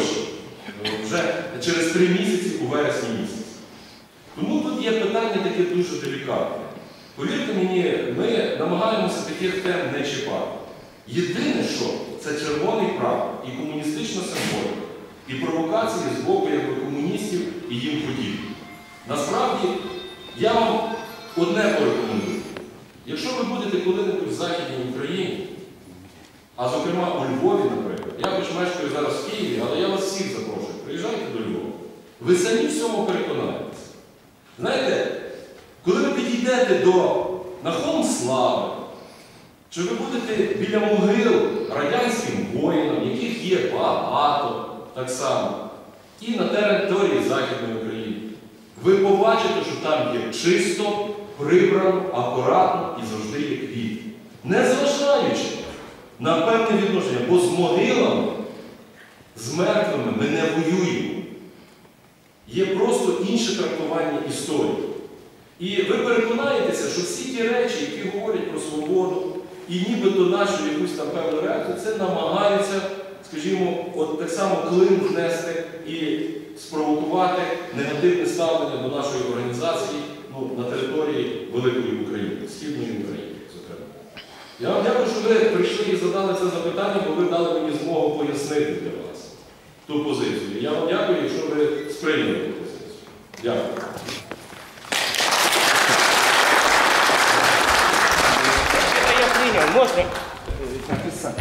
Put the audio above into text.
Польщі. Е, Вже через три місяці у вересні місяці. Тому тут є питання таке дуже делікатне. Повірте мені, ми намагаємося таких тем не чіпати. Єдине, що це червоний прапор і комуністична символіка, і провокації з боку якби, комуністів і їм подібних. Насправді, я вам одне порекомендую. Якщо ви будете коли-небудь в Західній Україні, а зокрема у Львові, наприклад, я хоч мешкаю зараз в Києві, але я всіх запрошую, приїжджайте до Львова. Ви самі в цьому переконаєтеся. Знаєте, коли ви підійдете до на холм слави, чи ви будете біля могил радянським воїнам, яких є багато так само, і на території Західної України, ви побачите, що там є чисто, прибрано, акуратно і завжди є квіти. Незважаючи на певне відношення, бо з могилами, ми не воюємо. Є просто інше трактування історії. І ви переконаєтеся, що всі ті речі, які говорять про свободу і нібито нашу якусь там певну реакцію, це намагаються, скажімо, от так само клин внести і спровокувати негативне ставлення до нашої організації ну, на території Великої України, Східної України, зокрема. Я вам дякую, що ви прийшли і задали це запитання, бо ви дали мені змогу пояснити для вас ту позицію. Я вам дякую, якщо ви сприйняли ту позицію. Дякую. Я написать.